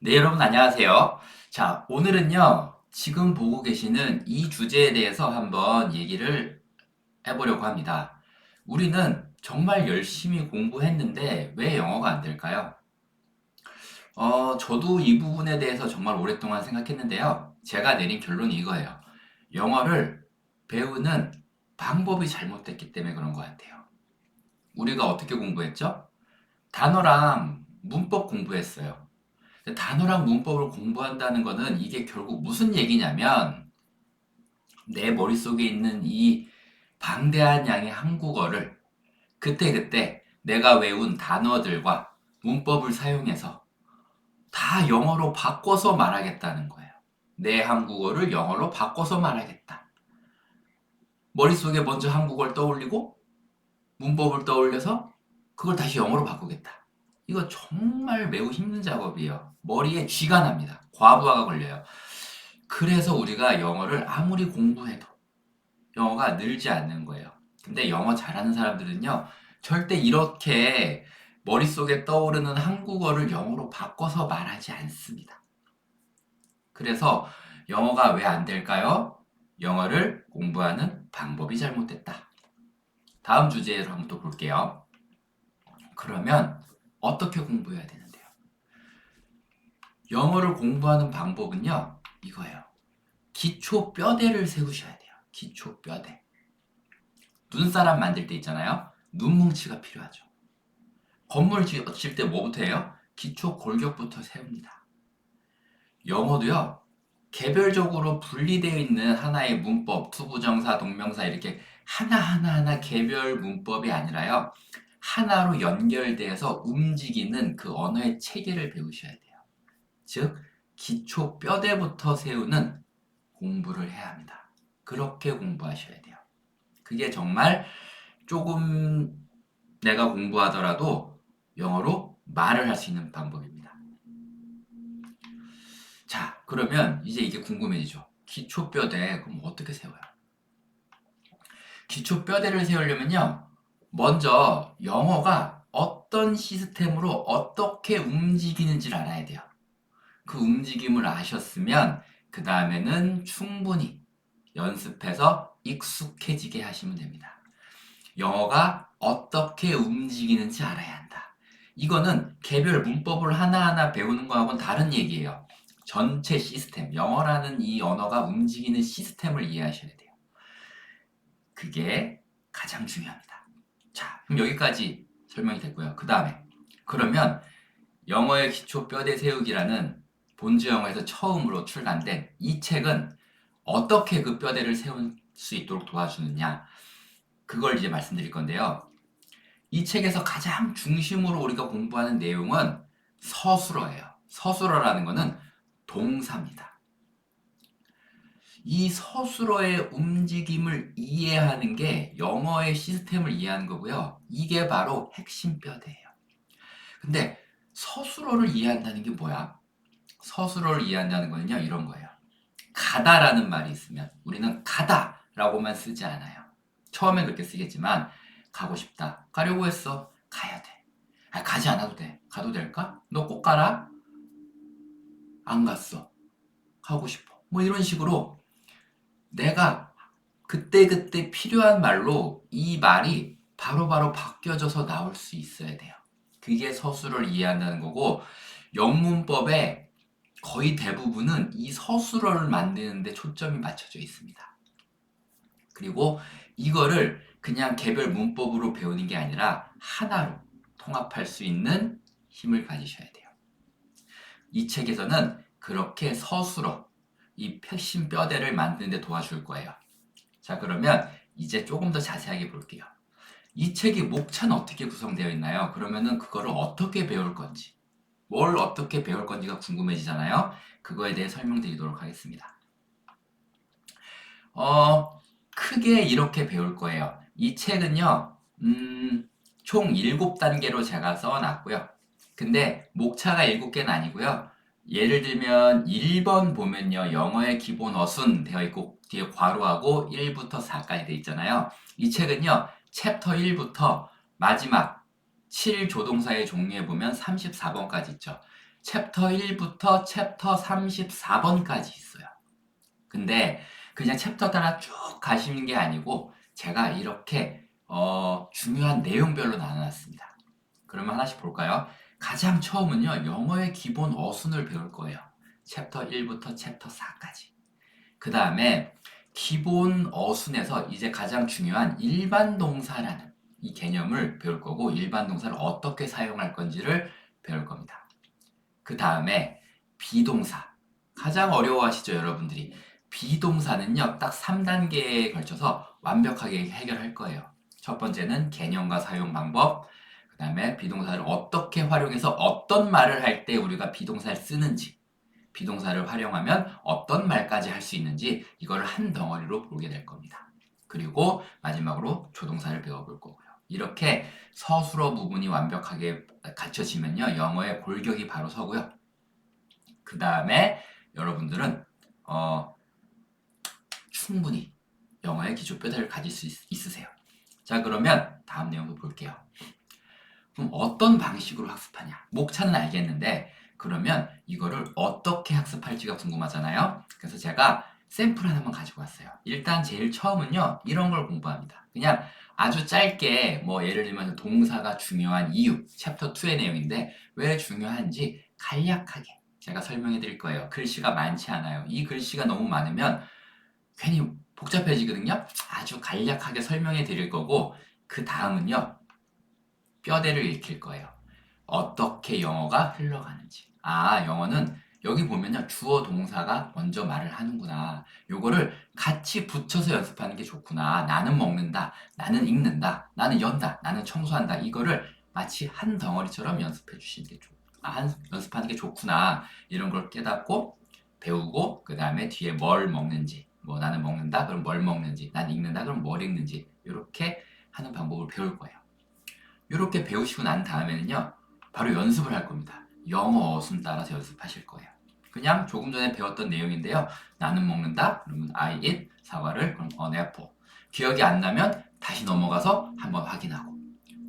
네, 여러분 안녕하세요. 자, 오늘은요, 지금 보고 계시는 이 주제에 대해서 한번 얘기를 해보려고 합니다. 우리는 정말 열심히 공부했는데 왜 영어가 안 될까요? 어, 저도 이 부분에 대해서 정말 오랫동안 생각했는데요. 제가 내린 결론이 이거예요. 영어를 배우는 방법이 잘못됐기 때문에 그런 것 같아요. 우리가 어떻게 공부했죠? 단어랑 문법 공부했어요. 단어랑 문법을 공부한다는 거는 이게 결국 무슨 얘기냐면 내 머릿속에 있는 이 방대한 양의 한국어를 그때그때 내가 외운 단어들과 문법을 사용해서 다 영어로 바꿔서 말하겠다는 거예요. 내 한국어를 영어로 바꿔서 말하겠다. 머릿속에 먼저 한국어를 떠올리고 문법을 떠올려서 그걸 다시 영어로 바꾸겠다. 이거 정말 매우 힘든 작업이에요. 머리에 쥐가 납니다. 과부하가 걸려요. 그래서 우리가 영어를 아무리 공부해도 영어가 늘지 않는 거예요. 근데 영어 잘하는 사람들은요, 절대 이렇게 머릿속에 떠오르는 한국어를 영어로 바꿔서 말하지 않습니다. 그래서 영어가 왜 안 될까요? 영어를 공부하는 방법이 잘못됐다. 다음 주제로 한번 또 볼게요. 그러면 어떻게 공부해야 되는데요? 영어를 공부하는 방법은요, 이거예요. 기초 뼈대를 세우셔야 돼요. 기초 뼈대. 눈사람 만들 때 있잖아요. 눈뭉치가 필요하죠. 건물 지을 때 뭐부터 해요? 기초 골격부터 세웁니다. 영어도요, 개별적으로 분리되어 있는 하나의 문법, 투부정사, 동명사 이렇게 하나하나하나 개별 문법이 아니라요, 하나로 연결돼서 움직이는 그 언어의 체계를 배우셔야 돼요. 즉, 기초 뼈대부터 세우는 공부를 해야 합니다. 그렇게 공부하셔야 돼요. 그게 정말 조금 내가 공부하더라도 영어로 말을 할 수 있는 방법입니다. 자, 그러면 이제 이게 궁금해지죠. 기초 뼈대, 그럼 어떻게 세워요? 기초 뼈대를 세우려면요. 먼저 영어가 어떤 시스템으로 어떻게 움직이는지를 알아야 돼요. 그 움직임을 아셨으면 그 다음에는 충분히 연습해서 익숙해지게 하시면 됩니다. 영어가 어떻게 움직이는지 알아야 한다. 이거는 개별 문법을 하나하나 배우는 거하고는 다른 얘기예요. 전체 시스템, 영어라는 이 언어가 움직이는 시스템을 이해하셔야 돼요. 그게 가장 중요합니다. 자, 그럼 여기까지 설명이 됐고요. 그 다음에 그러면 영어의 기초 뼈대 세우기라는 본주 영어에서 처음으로 출간된 이 책은 어떻게 그 뼈대를 세울 수 있도록 도와주느냐 그걸 이제 말씀드릴 건데요. 이 책에서 가장 중심으로 우리가 공부하는 내용은 서술어예요. 서술어라는 것은 동사입니다. 이 서술어의 움직임을 이해하는 게 영어의 시스템을 이해하는 거고요. 이게 바로 핵심 뼈대예요. 근데 서술어를 이해한다는 게 뭐야? 서술어를 이해한다는 거는요, 이런 거예요. 가다라는 말이 있으면 우리는 가다라고만 쓰지 않아요. 처음엔 그렇게 쓰겠지만 가고 싶다. 가려고 했어. 가야 돼. 아, 가지 않아도 돼. 가도 될까? 너 꼭 가라? 안 갔어. 가고 싶어. 뭐 이런 식으로 내가 그때그때 필요한 말로 이 말이 바로 바로 바뀌어져서 나올 수 있어야 돼요. 그게 서술을 이해한다는 거고 영문법의 거의 대부분은 이 서술어를 만드는데 초점이 맞춰져 있습니다. 그리고 이거를 그냥 개별 문법으로 배우는 게 아니라 하나로 통합할 수 있는 힘을 가지셔야 돼요. 이 책에서는 그렇게 서술어, 이 핵심 뼈대를 만드는 데 도와줄 거예요. 자, 그러면 이제 조금 더 자세하게 볼게요. 이 책의 목차는 어떻게 구성되어 있나요? 그러면은 그거를 어떻게 배울 건지, 뭘 어떻게 배울 건지가 궁금해지잖아요. 그거에 대해 설명드리도록 하겠습니다. 어, 크게 이렇게 배울 거예요. 이 책은요, 음, 총 7단계로 제가 써놨고요. 근데 목차가 7개는 아니고요. 예를 들면 1번 보면요. 영어의 기본 어순 되어 있고 뒤에 괄호하고 1부터 4까지 되어 있잖아요. 이 책은요. 챕터 1부터 마지막 7 조동사의 종류에 보면 34번까지 있죠. 챕터 1부터 챕터 34번까지 있어요. 근데 그냥 챕터 따라 쭉 가시는 게 아니고 제가 이렇게 어, 중요한 내용별로 나눠놨습니다. 그러면 하나씩 볼까요? 가장 처음은요, 영어의 기본 어순을 배울 거예요. 챕터 1부터 챕터 4까지. 그 다음에 기본 어순에서 이제 가장 중요한 일반 동사라는 이 개념을 배울 거고, 일반 동사를 어떻게 사용할 건지를 배울 겁니다. 그 다음에 비동사. 가장 어려워하시죠, 여러분들이. 비동사는요, 딱 3단계에 걸쳐서 완벽하게 해결할 거예요. 첫 번째는 개념과 사용 방법, 그 다음에 비동사를 어떻게 활용해서 어떤 말을 할 때 우리가 비동사를 쓰는지, 비동사를 활용하면 어떤 말까지 할 수 있는지 이거를 한 덩어리로 보게 될 겁니다. 그리고 마지막으로 조동사를 배워볼 거고요. 이렇게 서술어 부분이 완벽하게 갖춰지면요, 영어의 골격이 바로 서고요. 그 다음에 여러분들은 어, 충분히 영어의 기초 뼈대를 가질 수 있, 있으세요. 자, 그러면 다음 내용도 볼게요. 그럼 어떤 방식으로 학습하냐? 목차는 알겠는데, 그러면 이거를 어떻게 학습할지가 궁금하잖아요? 그래서 제가 샘플 하나만 가지고 왔어요. 일단 제일 처음은요, 이런 걸 공부합니다. 그냥 아주 짧게, 뭐, 예를 들면 동사가 중요한 이유, 챕터 2의 내용인데, 왜 중요한지 간략하게 제가 설명해 드릴 거예요. 글씨가 많지 않아요. 이 글씨가 너무 많으면 괜히 복잡해지거든요. 아주 간략하게 설명해 드릴 거고 그 다음은요. 뼈대를 읽힐 거예요. 어떻게 영어가 흘러가는지. 아, 영어는 여기 보면요. 주어 동사가 먼저 말을 하는구나. 요거를 같이 붙여서 연습하는 게 좋구나. 나는 먹는다. 나는 읽는다. 나는 연다. 나는 청소한다. 이거를 마치 한 덩어리처럼 연습해 주시는 게 좋, 아, 한, 연습하는 게 좋구나. 이런 걸 깨닫고 배우고 그 다음에 뒤에 뭘 먹는지 뭐 나는 먹는다 그럼 뭘 먹는지 난 읽는다 그럼 뭘 읽는지 이렇게 하는 방법을 배울 거예요 이렇게 배우시고 난 다음에는요 바로 연습을 할 겁니다. 영어 어순 따라서 연습하실 거예요. 그냥 조금 전에 배웠던 내용인데요. 나는 먹는다 그러면 I eat 사과를 그럼 an apple. 기억이 안 나면 다시 넘어가서 한번 확인하고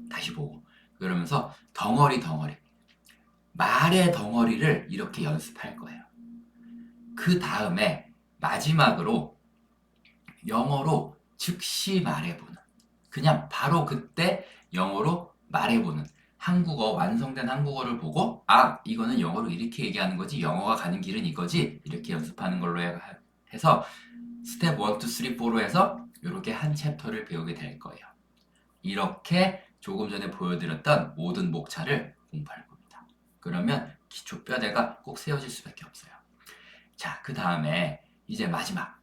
다시 보고. 그러면서 덩어리 덩어리. 말의 덩어리를 이렇게 연습할 거예요. 그 다음에 마지막으로 영어로 즉시 말해보는. 그냥 바로 그때 영어로 말해보는 한국어 완성된 한국어를 보고 아 이거는 영어로 이렇게 얘기하는 거지 영어가 가는 길은 이거지 이렇게 연습하는 걸로 해- 해서 스텝 1, 2, 3, 4로 해서 이렇게 한 챕터를 배우게 될 거예요 이렇게 조금 전에 보여드렸던 모든 목차를 공부할 겁니다 그러면 기초 뼈대가 꼭 세워질 수밖에 없어요 자 그 다음에 이제 마지막.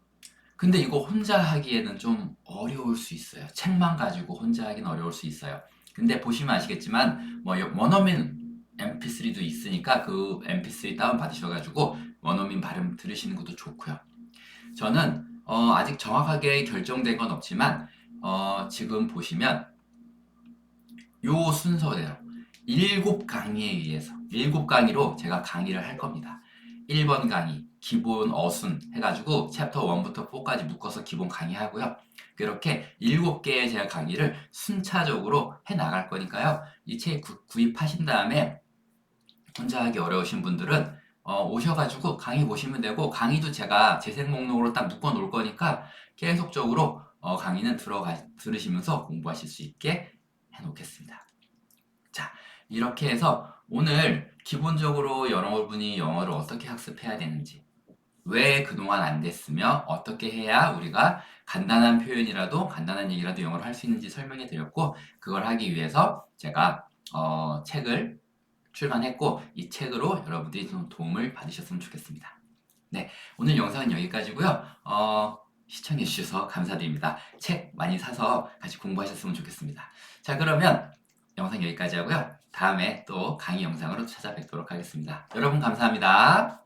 근데 이거 혼자 하기에는 좀 어려울 수 있어요. 책만 가지고 혼자 하기는 어려울 수 있어요. 근데 보시면 아시겠지만 뭐 여- 원어민 MP3도 있으니까 그 MP3 다운 받으셔가지고 원어민 발음 들으시는 것도 좋고요. 저는 어, 아직 정확하게 결정된 건 없지만 어, 지금 보시면 요 순서대로 일곱 강의에 의해서 일곱 강의로 제가 강의를 할 겁니다. 1번 강의 기본 어순 해가지고 챕터 1부터 4까지 묶어서 기본 강의하고요. 그렇게 7개의 제가 강의를 순차적으로 해 나갈 거니까요. 이 책 구입하신 다음에 혼자 하기 어려우신 분들은 어, 오셔가지고 강의 보시면 되고 강의도 제가 재생 목록으로 딱 묶어 놓을 거니까 계속적으로 어, 강의는 들어가 들으시면서 공부하실 수 있게 해 놓겠습니다. 자, 이렇게 해서 오늘 기본적으로 여러분이 영어를 어떻게 학습해야 되는지, 왜 그동안 안 됐으며 어떻게 해야 우리가 간단한 표현이라도 간단한 얘기라도 영어로 할 수 있는지 설명해 드렸고 그걸 하기 위해서 제가 어, 책을 출간했고 이 책으로 여러분들이 좀 도움을 받으셨으면 좋겠습니다. 네, 오늘 영상은 여기까지고요. 어, 시청해 주셔서 감사드립니다. 책 많이 사서 같이 공부하셨으면 좋겠습니다. 자, 그러면 영상 여기까지 하고요. 다음에 또 강의 영상으로 찾아뵙도록 하겠습니다. 여러분 감사합니다.